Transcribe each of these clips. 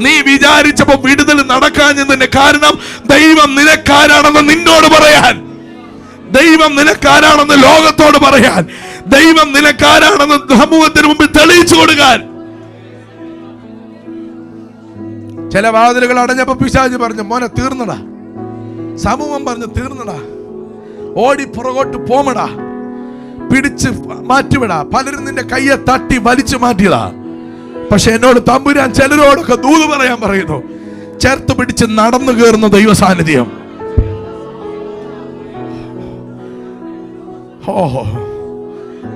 നീ വിചാരിച്ചപ്പോ വിടുതൽ നടക്കാഞ്ഞതിന്റെ കാരണം ദൈവം നിനക്കാരാണെന്ന് നിന്നോട് പറയാൻ. ദൈവം നിനക്കാരാണെന്ന് ലോകത്തോട് പറയാൻ. ദൈവം നിനക്കാരാണെന്ന് സമൂഹത്തിന് മുമ്പിൽ തെളിയിച്ചു കൊടുക്കാൻ. ചില വാതിലുകൾ അടഞ്ഞപ്പോ പിശാജ് പറഞ്ഞു മോനെ തീർന്നടാ. സമൂഹം പറഞ്ഞു തീർന്നടാ. ഓടി പുറകോട്ട് പോമടാ. പിടിച്ച് മാറ്റിവിടാ. പലരും നിന്റെ കയ്യെ തട്ടി വലിച്ചു മാറ്റിയതാ. പക്ഷെ എന്നോട് തമ്പുരാൻ ചിലരോടൊക്കെ ദൂത് പറയാൻ പറയുന്നു ചേർത്ത് പിടിച്ച് നടന്നു കയറുന്ന ദൈവ സാന്നിധ്യം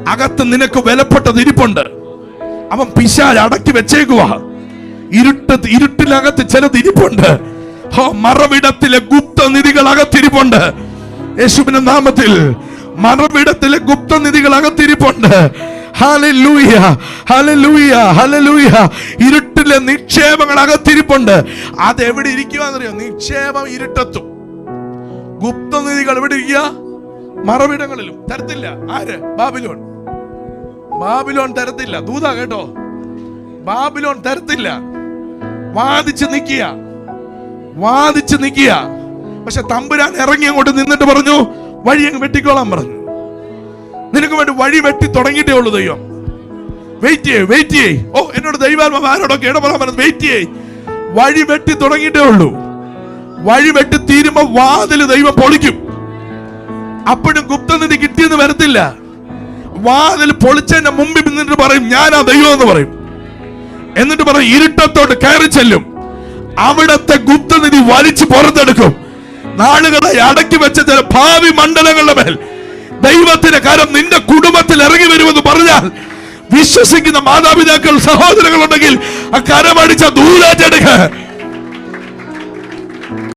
അകത്ത് നിനക്ക് വിലപ്പെട്ടത് ഇരിപ്പുണ്ട്. അവൻ പിശാൽ അടക്കി വെച്ചേക്കുക ഇരുട്ട് ഇരുട്ടിനകത്ത് ചിലത് ഇരിപ്പുണ്ട്. ഹോ മറവിടത്തിലെ ഗുപ്തനിധികൾ അകത്തിരിപ്പുണ്ട്. യേശുവിന്റെ നാമത്തിൽ മറവിടത്തിലെ ഗുപ്തനിധികൾ അകത്തിരിപ്പുണ്ട്. ഇരുട്ടിലെ നിക്ഷേപങ്ങൾ അകത്തിരിപ്പുണ്ട്. അത് എവിടെ ഇരിക്കുവാന്നറിയോ? നിക്ഷേപം ഇരുട്ടത്തും. ഗുപ്തനിധികൾ എവിടെ ഇരിക്കുക? മറവിടങ്ങളിലും. തരത്തില്ല. ആര്? ബാബിലോൺ. ബാബിലോൺ തരത്തില്ല. ദൂത കേട്ടോ. ബാബിലോൺ തരത്തില്ല. വാദിച്ച് നിൽക്കുക. വാദിച്ച് നിൽക്കുക. പക്ഷെ തമ്പുരാൻ ഇറങ്ങി അങ്ങോട്ട് നിന്നിട്ട് പറഞ്ഞു വഴി അങ്ങ് വെട്ടിക്കോളാൻ പറഞ്ഞു. നിനക്ക് വേണ്ടി വഴി വെട്ടി തുടങ്ങിയിട്ടേ ഉള്ളൂ ദൈവം. വെയിറ്റ് ചെയ്യേ വെയിറ്റ് ചെയ്യേ. ഓ എന്നോട് ദൈവാത്മാവ് ആരോടൊക്കെ ഇടപെടാൻ പറഞ്ഞു വെയിറ്റ് ചെയ്യേ. വഴി വെട്ടി തുടങ്ങിയിട്ടേ ഉള്ളൂ. വഴി വെട്ടി തീരുമ്പോ വാതിൽ ദൈവം പൊളിക്കും. അപ്പോഴും ഗുപ്തനിധി കിട്ടിയെന്ന് വരത്തില്ല. വാതിൽ പൊളിച്ചതിന്റെ മുമ്പിൽ നിന്നിട്ട് പറയും ഞാൻ ആ ദൈവം എന്ന് പറയും. എന്നിട്ട് പറയും ഇരുട്ടത്തോട്ട് കയറി ചെല്ലും. അവിടത്തെ ഗുപ്തനിധി വലിച്ചു പുറത്തെടുക്കും. നാളുകളായി അടക്കി വെച്ച ചില ഭാവി മണ്ഡലങ്ങളുടെ മേൽ ദൈവത്തിന്റെ കാര്യം നിന്റെ കുടുംബത്തിൽ ഇറങ്ങി വരുമെന്ന് പറഞ്ഞാൽ വിശ്വസിക്കുന്ന മാതാപിതാക്കൾ സഹോദരങ്ങളുണ്ടെങ്കിൽ ആ കരമടിച്ച ദൂരാറ്റെടുക്കുക